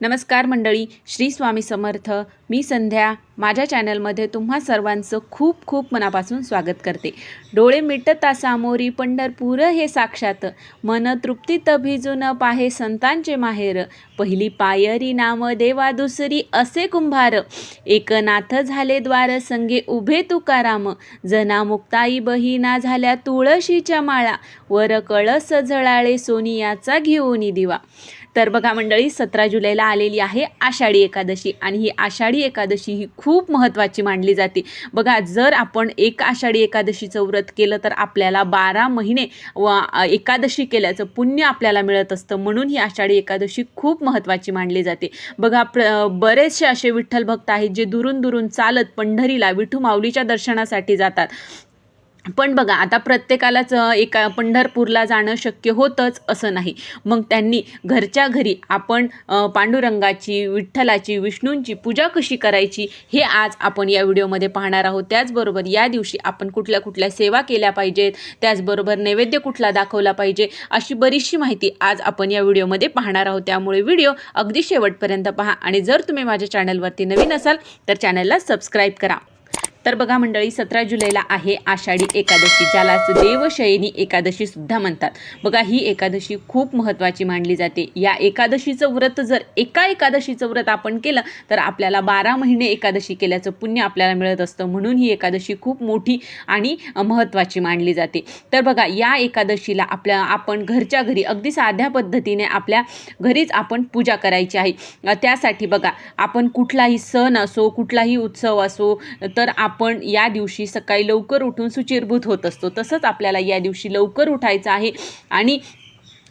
नमस्कार मंडळी श्री स्वामी समर्थ. मी संध्या. माझ्या चॅनलमध्ये तुम्हा सर्वांचं खूप खूप मनापासून स्वागत करते. डोळे मिटता सामोरी पंढरपूर हे साक्षात. मन तृप्तीत भिजून पाहे संतांचे माहेर. पहिली पायरी नाम देवा दुसरी असे कुंभार. एकनाथ झाले द्वार संगे उभे तुकाराम. जना मुक्ताई बहिना झाल्या तुळशीच्या माळा. वर कळस जळाळे सोनियाचा घेऊन दिवा. तर बघा मंडळी सतरा जुलैला आलेली आहे आषाढी एकादशी आणि ही आषाढी एकादशी ही खूप महत्त्वाची मानली जाते. बघा जर आपण एक आषाढी एकादशीचं व्रत केलं तर आपल्याला बारा महिने व एकादशी केल्याचं पुण्य आपल्याला मिळत असतं. म्हणून ही आषाढी एकादशी खूप महत्त्वाची मानली जाते. बघा प्र बरेचसे असे विठ्ठल भक्त आहेत जे दुरून दुरून चालत पंढरीला विठू माऊलीच्या दर्शनासाठी जातात. पण बघा आता प्रत्येकालाच एका पंढरपूरला जाणं शक्य होतंच असं नाही. मग त्यांनी घरच्या घरी आपण पांडुरंगाची विठ्ठलाची विष्णूंची पूजा कशी करायची हे आज आपण या व्हिडिओमध्ये पाहणार आहोत. त्याचबरोबर या दिवशी आपण कुठल्या कुठल्या सेवा केल्या पाहिजेत त्याचबरोबर नैवेद्य कुठला दाखवला पाहिजे अशी बरीचशी माहिती आज आपण या व्हिडिओमध्ये पाहणार आहोत. त्यामुळे व्हिडिओ अगदी शेवटपर्यंत पहा आणि जर तुम्ही माझ्या चॅनलवरती नवीन असाल तर चॅनलला सबस्क्राईब करा. तर बघा मंडळी सतरा जुलैला आहे आषाढी एकादशी ज्यालाच देवशयनी एकादशी सुद्धा म्हणतात. बघा ही एकादशी खूप महत्त्वाची मानली जाते. या एकादशीचं व्रत जर एका एकादशीचं व्रत आपण केलं तर आपल्याला बारा महिने एकादशी केल्याचं पुण्य आपल्याला मिळत असतं. म्हणून ही एकादशी खूप मोठी आणि महत्त्वाची मानली जाते. तर बघा या एकादशीला आपल्या आपण घरच्या घरी अगदी साध्या पद्धतीने आपल्या घरीच आपण पूजा करायची आहे. त्यासाठी बघा आपण कुठलाही सण असो कुठलाही उत्सव असो तर आप आपण या दिवशी सकाळी लवकर उठून सुचिरभूत होत असतो. तसंच आपल्याला या दिवशी लवकर उठायचं आहे. आणि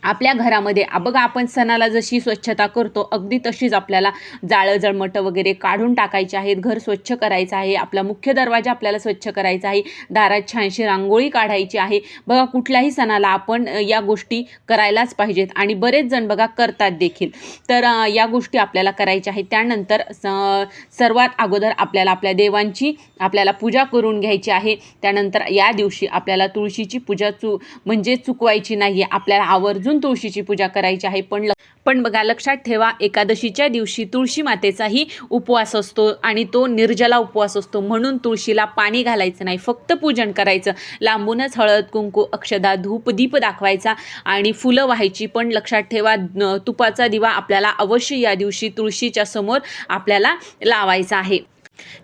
आपल्या घरामध्ये. बघा आपण सणाला जशी स्वच्छता करतो अगदी तशीच आपल्याला जाळं जळमटं वगैरे काढून टाकायचे आहेत. घर स्वच्छ करायचं आहे. आपला मुख्य दरवाजा आपल्याला स्वच्छ करायचा आहे. दारात छानशी रांगोळी काढायची आहे. बघा कुठल्याही सणाला आपण या गोष्टी करायलाच पाहिजेत. आणि बरेच जण बघा करतात देखील. तर या गोष्टी आपल्याला करायच्या आहेत. त्यानंतर स- सर्वात अगोदर आपल्याला आपल्या देवांची आपल्याला पूजा करून घ्यायची आहे. त्यानंतर या दिवशी आपल्याला तुळशीची पूजा चू म्हणजे चुकवायची नाही आहे आपल्याला आवर्जून तुळशीची पूजा करायची आहे. पण ल- पण बघा लक्षात ठेवा एकादशीच्या दिवशी तुळशी मातेचाही उपवास असतो आणि तो निर्जला उपवास असतो. म्हणून तुळशीला पाणी घालायचं नाही फक्त पूजन करायचं. लांबूनच हळद कुंकू अक्षदा धूप दीप दाखवायचा आणि फुलं व्हायची. पण लक्षात ठेवा तुपाचा दिवा आपल्याला अवश्य या दिवशी तुळशीच्या समोर आपल्याला लावायचा आहे.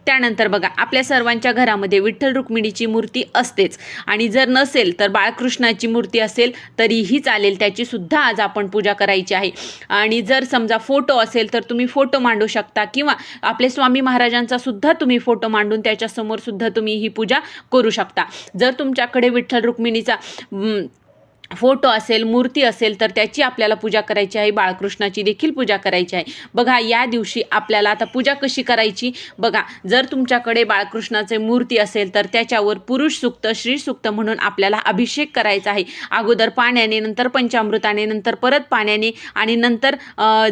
त्यानंतर बघा आपल्या सर्वांच्या घरामध्ये विठ्ठल रुक्मिणीची मूर्ती असतेच. आणि जर नसेल तर बाळकृष्णाची मूर्ती असेल तरीही चालेल. त्याची सुद्धा आज आपण पूजा करायची आहे. आणि जर समजा फोटो असेल तर तुम्ही फोटो मांडू शकता. किंवा आपले स्वामी महाराजांचा सुद्धा तुम्ही फोटो मांडून त्याच्यासमोर सुद्धा तुम्ही ही पूजा करू शकता. जर तुमच्याकडे विठ्ठल रुक्मिणीचा फोटो असेल मूर्ती असेल तर त्याची आपल्याला पूजा करायची आहे. बाळकृष्णाची देखील पूजा करायची आहे. बघा या दिवशी आपल्याला आता पूजा कशी करायची? बघा जर तुमच्याकडे बाळकृष्णाचे मूर्ती असेल तर त्याच्यावर पुरुष सुक्त श्री सुक्त म्हणून आपल्याला अभिषेक करायचा आहे. अगोदर पाण्याने नंतर पंचामृताने नंतर परत पाण्याने आणि नंतर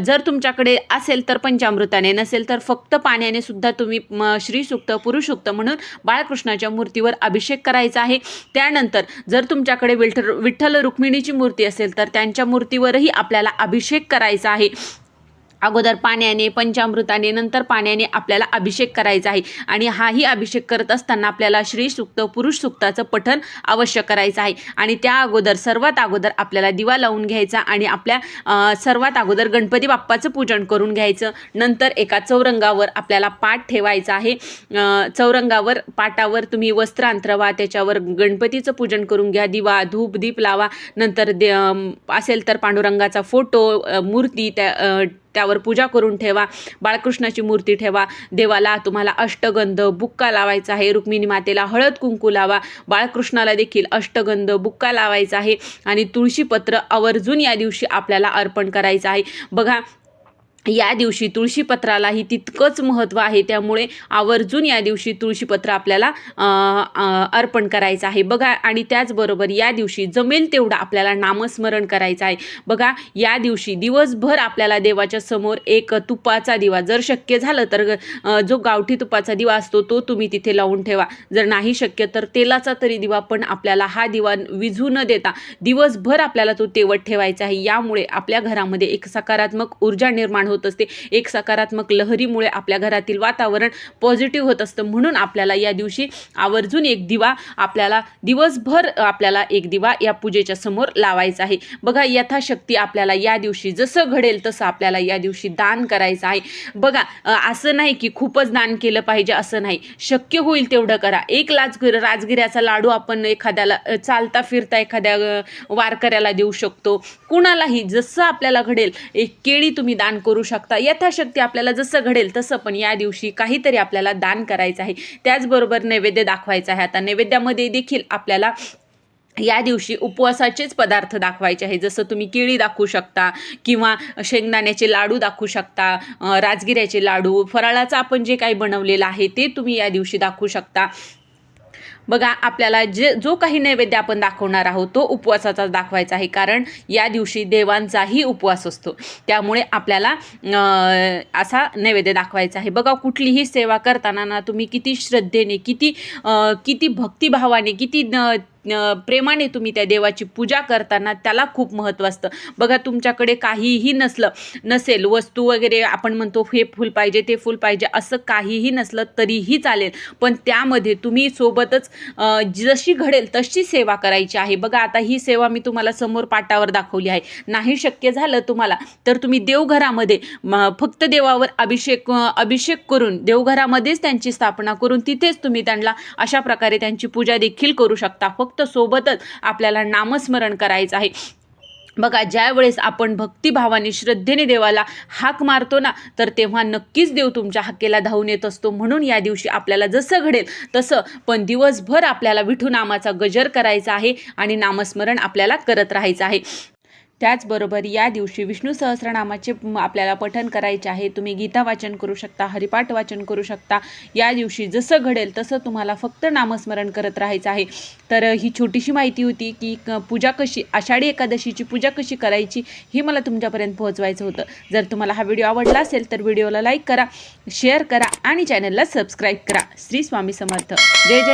जर तुमच्याकडे असेल तर पंचामृताने. नसेल तर फक्त पाण्याने सुद्धा तुम्ही म, श्री सुक्त पुरुष सुक्त म्हणून बाळकृष्णाच्या मूर्तीवर अभिषेक करायचा आहे. त्यानंतर जर तुमच्याकडे विठ्ठल विठ्ठल रुक्मिणीची मूर्ती असेल तर त्यांच्या मूर्तीवरही आपल्याला अभिषेक करायचा आहे. अगोदर पाण्याने पंचामृताने नंतर पाण्याने आपल्याला अभिषेक करायचा आहे. आणि हाही अभिषेक करत असताना आपल्याला श्री सुक्त पुरुष सुक्ताचं पठण अवश्य करायचं आहे. आणि त्या अगोदर सर्वात अगोदर आपल्याला दिवा लावून घ्यायचा आणि आपल्या सर्वात अगोदर गणपती बाप्पाचं पूजन करून घ्यायचं. नंतर एका चौरंगावर आपल्याला पाठ ठेवायचा आहे. चौरंगावर पाटावर तुम्ही वस्त्र अंतरवा त्याच्यावर गणपतीचं पूजन करून घ्या. दिवा धूप दीप लावा. नंतर दे असेल तर पांडुरंगाचा फोटो मूर्ती त्या त्यावर पूजा करून ठेवा. बाळकृष्णाची मूर्ती ठेवा. देवाला तुम्हाला अष्टगंध बुक्का लावायचा आहे. रुक्मिणी मातेला हळद कुंकू लावा. बाळकृष्णाला देखील अष्टगंध बुक्का लावायचा आहे. आणि तुळशीपत्र आवर्जून या दिवशी आपल्याला अर्पण करायचं आहे. बघा या दिवशी तुळशीपत्रालाही तितकंच महत्त्व आहे. त्यामुळे आवर्जून या दिवशी तुळशीपत्र आपल्याला अर्पण करायचं आहे. बघा आणि त्याचबरोबर या दिवशी जमेल तेवढं आपल्याला नामस्मरण करायचं आहे. बघा या दिवशी दिवसभर आपल्याला देवाच्या समोर एक तुपाचा दिवा जर शक्य झालं तर जो गावठी तुपाचा दिवा असतो तो तुम्ही तिथे लावून ठेवा. जर नाही शक्य तर तेलाचा तरी दिवा पण आपल्याला हा दिवा विझू न देता दिवसभर आपल्याला तो तेवत ठेवायचा आहे. यामुळे आपल्या घरामध्ये एक सकारात्मक ऊर्जा निर्माण होते. होत असते. एक सकारात्मक लहरीमुळे आपल्या घरातील वातावरण पॉझिटिव्ह होत असतं. म्हणून आपल्याला या दिवशी आवर्जून एक दिवा आपल्याला दिवसभर आपल्याला एक दिवा या पूजेच्या समोर लावायचा आहे. बघा यथाशक्ती आपल्याला या दिवशी जसं घडेल तसं आपल्याला या दिवशी दान करायचं आहे. बघा असं नाही की खूपच दान केलं पाहिजे असं नाही. शक्य होईल तेवढं करा. एक लाजगिर राजगिऱ्याचा लाडू आपण एखाद्याला चालता फिरता एखाद्या वारकऱ्याला देऊ शकतो. कुणालाही जसं आपल्याला घडेल एक केळी तुम्ही दान करू शकता. यथाशक्ती आपल्याला जसं घडेल तसं पण या दिवशी काहीतरी आपल्याला दान करायचं आहे. त्याचबरोबर नैवेद्य दाखवायचं आहे. आता नैवेद्यामध्ये देखील आपल्याला या दिवशी उपवासाचेच पदार्थ दाखवायचे आहे. जसं तुम्ही केळी दाखवू शकता किंवा शेंगदाण्याचे लाडू दाखवू शकता राजगिऱ्याचे लाडू फराळाचं आपण जे काही बनवलेलं आहे ते तुम्ही या दिवशी दाखवू शकता. बघा आपल्याला जे जो काही नैवेद्य आपण दाखवणार आहोत तो उपवासाचा दाखवायचा आहे. कारण या दिवशी देवांचाही उपवास असतो. त्यामुळे आपल्याला असा नैवेद्य दाखवायचा आहे. बघा कुठलीही सेवा करताना ना तुम्ही किती श्रद्धेने किती किती भक्तिभावाने किती न- प्रेमाने तुम्ही त्या देवाची पूजा करताना त्याला खूप महत्त्व असतं. बघा तुमच्याकडे काहीही नसलं नसेल वस्तू वगैरे आपण म्हणतो हे फूल पाहिजे ते फूल पाहिजे असं काहीही नसलं तरीही चालेल. पण त्यामध्ये तुम्ही सोबतच जशी घडेल तशी सेवा करायची आहे. बघा आता ही सेवा मी तुम्हाला समोर पाटावर दाखवली आहे. नाही शक्य झालं तुम्हाला तर तुम्ही देवघरामध्ये फक्त देवावर अभिषेक अभिषेक करून देवघरामध्येच त्यांची स्थापना करून तिथेच तुम्ही त्यांना अशा प्रकारे त्यांची पूजा देखील करू शकता. फक्त सोबतच आपल्याला नामस्मरण करायचं आहे. बघा ज्यावेळेस आपण भक्तिभावाने श्रद्धेने देवाला हाक मारतो ना तर तेव्हा नक्कीच देव तुमच्या हाकेला धावून येत असतो. म्हणून या दिवशी आपल्याला जसं घडेल तसं पण दिवसभर आपल्याला विठू नामाचा गजर करायचा आहे आणि नामस्मरण आपल्याला करत राहायचं आहे. त्याचबरोबर या दिवशी विष्णू सहस्रनामाचे आपल्याला पठण करायचे आहे. तुम्ही गीता वाचन करू शकता हरिपाठ वाचन करू शकता. या दिवशी जसं घडेल तसं तुम्हाला फक्त नामस्मरण करत राहायचं आहे. तर ही छोटीशी माहिती होती की क- पूजा कशी आषाढी एकादशीची पूजा कशी करायची हे मला तुमच्यापर्यंत पोहोचवायचं होतं. जर तुम्हाला हा व्हिडिओ आवडला असेल तर व्हिडिओला लाईक करा शेअर करा आणि चॅनलला सबस्क्राईब करा. श्री स्वामी समर्थ. जय जय